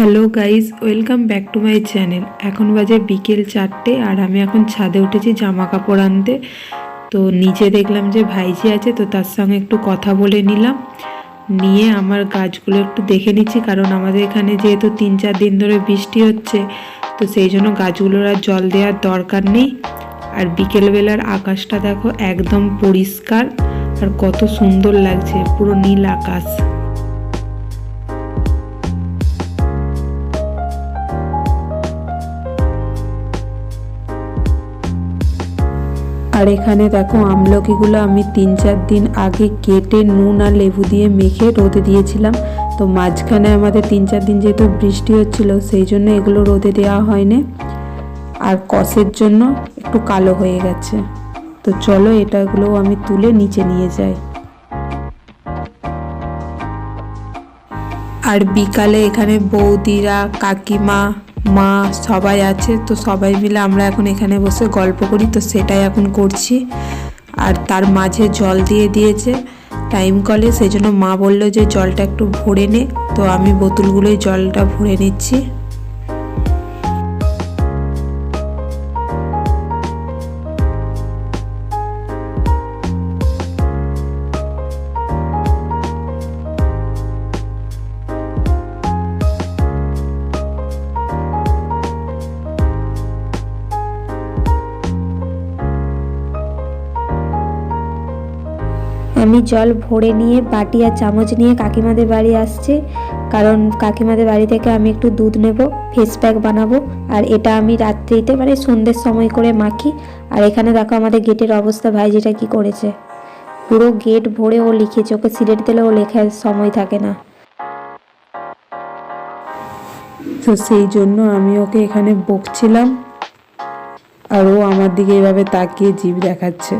Hello guys welcome back to my channel. এখন বাজে বিকেল চারটে আর আমি এখন ছাদে উঠেছি জামা কাপড় আনতে। তো নিচে দেখলাম যে ভাইজি আছে, তো তার সঙ্গে একটু কথা বলে নিলাম। নিয়ে আমার গাছগুলো একটু দেখে নিচ্ছি, কারণ আমাদের এখানে যেহেতু তিন চার দিন ধরে বৃষ্টি হচ্ছে, তো সেই জন্য গাছগুলোর আর জল দেওয়ার দরকার নেই। আর বিকেলবেলার আকাশটা দেখো একদম পরিষ্কার, আর কত সুন্দর লাগছে, পুরো নীল আকাশ। আর এখানে দেখো আমলকিগুলো আমি তিন চার দিন আগে কেটে নুন আর লেবু দিয়ে মেখে রোদে দিয়েছিলাম। তো মাঝখানে আমাদের তিন চার দিন যেহেতু বৃষ্টি হচ্ছিল, সেই জন্য এগুলো রোদে দেওয়া হয়নি। আর কষের জন্য একটু কালো হয়ে গেছে। তো চলো এটাগুলো আমি তুলে নিচে নিয়ে যাই। আর বিকালে এখানে বৌদিরা, কাকিমা মা সবাই আছে, তো সবাই মিলে আমরা এখন এখানে বসে গল্প করি, তো সেটাই এখন করছি। আর তার মাঝে জল দিয়ে দিয়েছে টাইম কলে সেই জন্য মা বলল যে জলটা একটু ভরে নে, তো আমি বোতলগুলোই জলটা ভরে নিচ্ছি। আমি জল ভরে নিয়ে বাটি আর চামচ নিয়ে কাকিমাদের বাড়ি আসছি। কারণ কাকিমাদের বাড়ি থেকে আমি একটু দুধ নেব ফেস প্যাক বানাবো। আর এটা আমি রাত্রিতে মানে সন্ধ্যের সময় করে মাখি। আর এখানে দেখো আমাদের গেটের অবস্থা, ভাই যেটা কি করেছে। পুরো গেট ভরে ও লিখেছে, ওকে সিলেট দিলে ও লেখার সময় থাকে না। তো সেই জন্য আমি ওকে এখানে বকছিলাম। আর ও আমার দিকে এভাবে তাকিয়ে জিভ দেখাচ্ছে।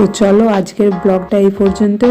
তো চলো আজকের ব্লগটা এই পর্যন্ত